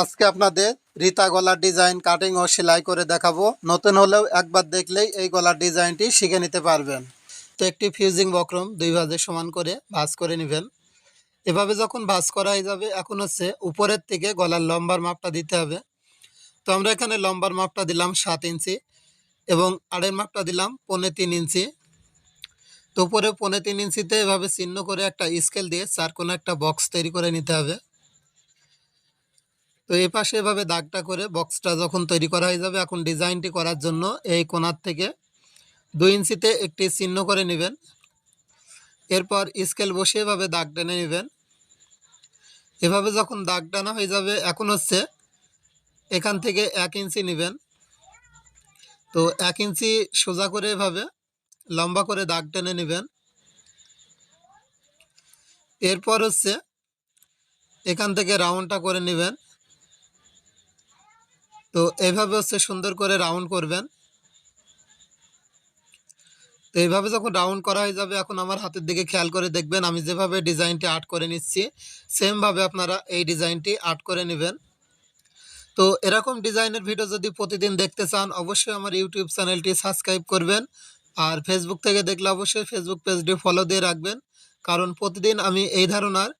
আজকে আপনাদের রিতা গলার ডিজাইন কাটিং ও সেলাই করে দেখাবো। নতুন হলেও একবার দেখলেই এই গলার ডিজাইনটি শিখে নিতে পারবেন। তো একটি ফিউজিং বক্রম দুই ভাজে সমান করে ভাঁজ করে নেবেন। এভাবে যখন ভাঁজ করা হয়ে যাবে, এখন হচ্ছে উপরের থেকে গলার লম্বার মাপটা দিতে হবে। তো আমরা এখানে লম্বার মাপটা দিলাম সাত ইঞ্চি এবং আড়ের মাপটা দিলাম পৌনে তিন ইঞ্চি। তো উপরে পৌনে তিন ইঞ্চিতে এভাবে চিহ্ন করে একটা স্কেল দিয়ে চার কোনো একটা বক্স তৈরি করে নিতে হবে। তো এই পাশে এভাবে দাগটা করে বক্সটা যখন তৈরি করা হয়ে যাবে, এখন ডিজাইনটি করার জন্য এই কোনার থেকে দুই ইঞ্চিতে একটি চিহ্ন করে নেবেন। এরপর স্কেল বসে এভাবে দাগ টেনে নেবেন। এভাবে যখন দাগ টানা হয়ে যাবে, এখন হচ্ছে এখান থেকে এক ইঞ্চি নেবেন। তো এক ইঞ্চি সোজা করে এভাবে লম্বা করে দাগ টেনে নেবেন। এরপর হচ্ছে এখান থেকে রাউন্ডটা করে নেবেন। তো এইভাবে হচ্ছে সুন্দর করে রাউন্ড করবেন। তো এইভাবে যখন রাউন্ড করা হয়ে যাবে, এখন আমার হাতের দিকে খেয়াল করে দেখবেন, আমি যেভাবে ডিজাইনটি আর্ট করে নিচ্ছি সেমভাবে আপনারা এই ডিজাইনটি আর্ট করে নেবেন। তো এরকম ডিজাইনের ভিডিও যদি প্রতিদিন দেখতে চান, অবশ্যই আমার ইউটিউব চ্যানেলটি সাবস্ক্রাইব করবেন। আর ফেসবুক থেকে দেখলে অবশ্যই ফেসবুক পেজটি ফলো দিয়ে রাখবেন। কারণ প্রতিদিন আমি এই ধরনের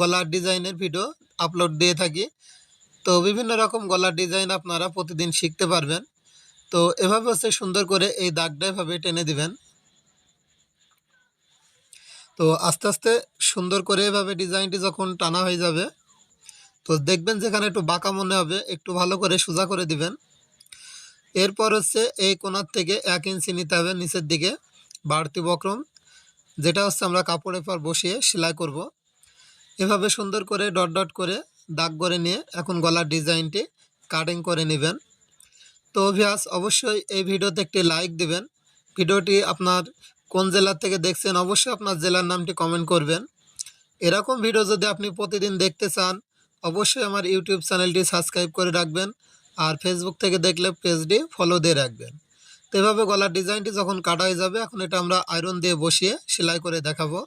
গলার ডিজাইনের ভিডিও আপলোড দিয়ে থাকি। তো বিভিন্ন রকম গলার ডিজাইন আপনারা প্রতিদিন শিখতে পারবেন। তো এভাবে হচ্ছে সুন্দর করে এই দাগটা এভাবে টেনে দিবেন। তো আস্তে আস্তে সুন্দর করে এভাবে ডিজাইনটি যখন টানা হয়ে যাবে, তো দেখবেন যেখানে একটু বাঁকা মনে হবে, একটু ভালো করে সোজা করে দিবেন। এরপর হচ্ছে এই কোনার থেকে এক ইঞ্চি নিতে হবে নিচের দিকে বাড়তি বক্রম, যেটা হচ্ছে আমরা কাপড়ের পর বসিয়ে সেলাই করব। এভাবে সুন্দর করে ডট ডট করে দাগ করে নিয়ে এখন গলার ডিজাইনটি কাটিং করে নেবেন। তো ভিয়াস অবশ্যই এই ভিডিওতে একটি লাইক দিবেন। ভিডিওটি আপনার কোন জেলার থেকে দেখছেন, অবশ্যই আপনার জেলার নামটি কমেন্ট করবেন। এরকম ভিডিও যদি আপনি প্রতিদিন দেখতে চান, অবশ্যই আমার ইউটিউব চ্যানেলটি সাবস্ক্রাইব করে রাখবেন আর ফেসবুক থেকে দেখলে পেজটি ফলো দিয়ে রাখবেন। তো এভাবে গলার ডিজাইনটি যখন কাটা হয়ে যাবে, এখন এটা আমরা আয়রন দিয়ে বসিয়ে সেলাই করে দেখাবো।